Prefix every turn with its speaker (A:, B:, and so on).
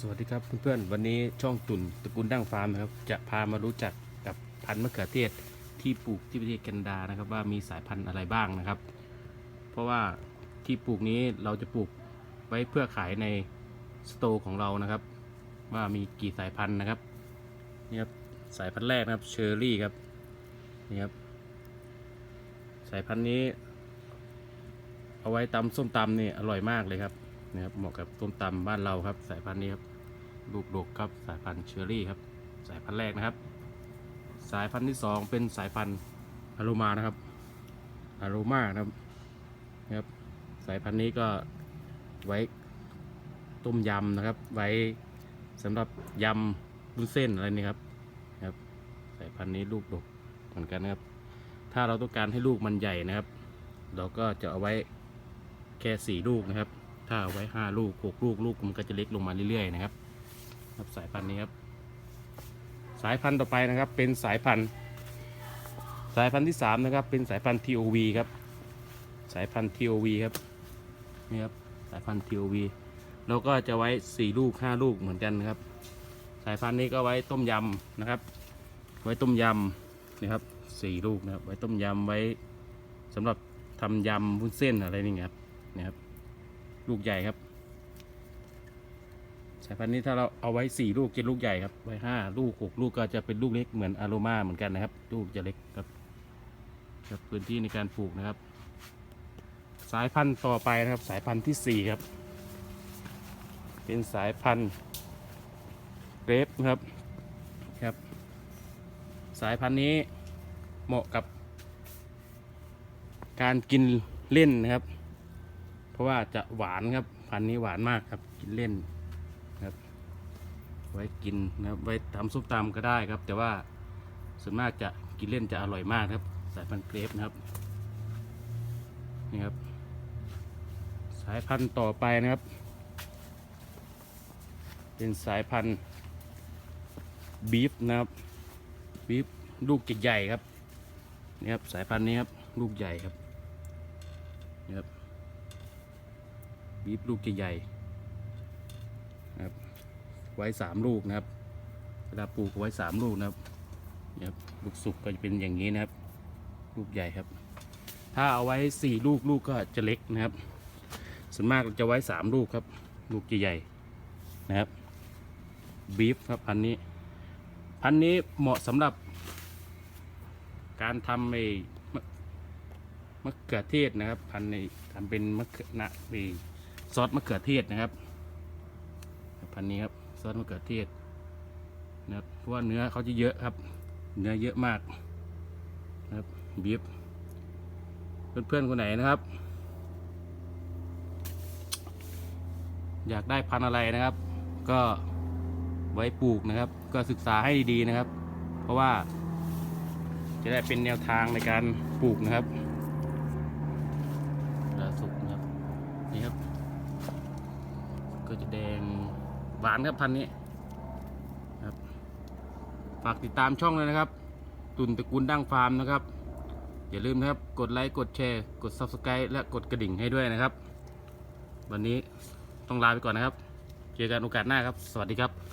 A: สวัสดีครับเพื่อนๆวันนี้ช่องตุ่นตระกูลดั้งฟาร์มนะครับจะพามารู้จักกับพันธุ์มะเขือเทศที่ปลูกที่ประเทศแคนาดานะครับว่ามีสายพันธุ์อะไรบ้างนะครับ เพราะว่าที่ปลูกนี้เราจะปลูกไว้เพื่อขายในสโตร์ของเรานะครับ ว่ามีกี่สายพันธุ์นะครับนี่ครับสายพันธุ์แรกนะครับเชอร์รี่ครับนี่ครับสายพันธุ์นี้ เอาไว้ตำส้มตำนี่อร่อยมากเลยครับ นะครับเหมาะกับส้มตำบ้านเราครับ สายพันธุ์นี้ครับลูกดกครับสายพันธุ์เชอรี่ครับ สายพันธุ์แรกนะครับ สายพันธุ์ที่สองเป็นสายพันธุ์อโรมานะครับอโรมานะครับนะครับ สายพันธุ์นี้ก็ไว้ต้มยำนะครับ ไว้สำหรับยำวุ้นเส้นอะไรนี่ครับนะครับ สายพันธุ์นี้ลูกดกเหมือนกันนะครับ ถ้าเราต้องการให้ลูกมันใหญ่นะครับ เราก็จะเอาไว้แค่สี่ลูกนะครับ ถ้าไว้ห้าลูกหกลูกลูกมันก็จะเล็กลงมาเรื่อยๆนะครับครับสายพันธุ์นี้ครับ สายพันธุ์ต่อไปนะครับ เป็นสายพันธุ์ สายพันธุ์ที่สามนะครับ เป็นสายพันธุ์ TOV ครับ สายพันธุ์ TOV ครับนี่ครับสายพันธุ์ TOV เราก็จะไว้สี่ลูกห้าลูกเหมือนกันนะครับ สายพันธุ์นี้ก็ไว้ต้มยำนะครับ ไว้ต้มยำนะครับสี่ลูกนะครับ ไว้ต้มยำไว้สำหรับทำยำวุ้นเส้นอะไรนี่ครับนะครับ ลูกใหญ่ครับ สายพันธุ์นี้ถ้าเราเอาไว้สี่ลูกจะลูกใหญ่ครับ ไว้ห้าลูกหกลูกก็จะเป็นลูกเล็กเหมือนอารมาเหมือนกันนะครับ ลูกจะเล็กครับครับพื้นที่ในการปลูกนะครับ สายพันธุ์ต่อไปนะครับ สายพันธุ์ที่สี่ครับ เป็นสายพันธุ์เกรฟนะครับครับ สายพันธุ์นี้เหมาะกับการกินเล่นนะครับ เพราะว่าจะหวานครับพันนี้หวานมากครับกินเล่นครับ ไว้กินนะครับไว้ทำซุปตำก็ได้ครับ แต่ว่าส่วนมากจะกินเล่นจะอร่อยมากครับ สายพันธุ์เกรฟนะครับนี่ครับ สายพันธุ์ต่อไปนะครับ เป็นสายพันธุ์บีฟนะครับบีฟลูกใหญ่ครับนี่ครับสายพันธุ์นี้ครับลูกใหญ่ครับนี่ครับ บีฟลูกใหญ่นะครับไว้สามลูกนะครับเวลาปลูกไว้สามลูกนะครับครับ ลูกสุกก็จะเป็นอย่างนี้นะครับ ลูกใหญ่ครับ ถ้าเอาไว้สี่ลูกลูกก็จะเล็กนะครับส่วนมากเราจะไว้สามลูกครับ ลูกใหญ่นะครับบีฟครับพันนี้ พันนี้เหมาะสำหรับ การทำไอ้มะเขือเทศนะครับ พันในทำเป็นมะเขือนะไอ้ ซอสมะเขือเทศนะครับพันนี้ครับซอสมะเขือเทศนะครับเพราะว่าเนื้อเขาจะเยอะครับ เนื้อเยอะมากนะครับบีฟเพื่อนๆคนไหนนะครับ อยากได้พันธุ์อะไรนะครับ ก็ไว้ปลูกนะครับ ก็ศึกษาให้ดีๆนะครับ เพราะว่าจะได้เป็นแนวทางในการปลูกนะครับเวลาสุกนะครับ นี่ครับ ก็จะแดงหวานครับพันนี้ครับฝากติดตามช่องเลยนะครับ ตุนตระกูลดั้งฟาร์มนะครับ อย่าลืมนะครับกดไลค์กดแชร์ กด Subscribe และกดกระดิ่งให้ด้วยนะครับ วันนี้ต้องลาไปก่อนนะครับ เจอกันโอกาสหน้าครับ สวัสดีครับ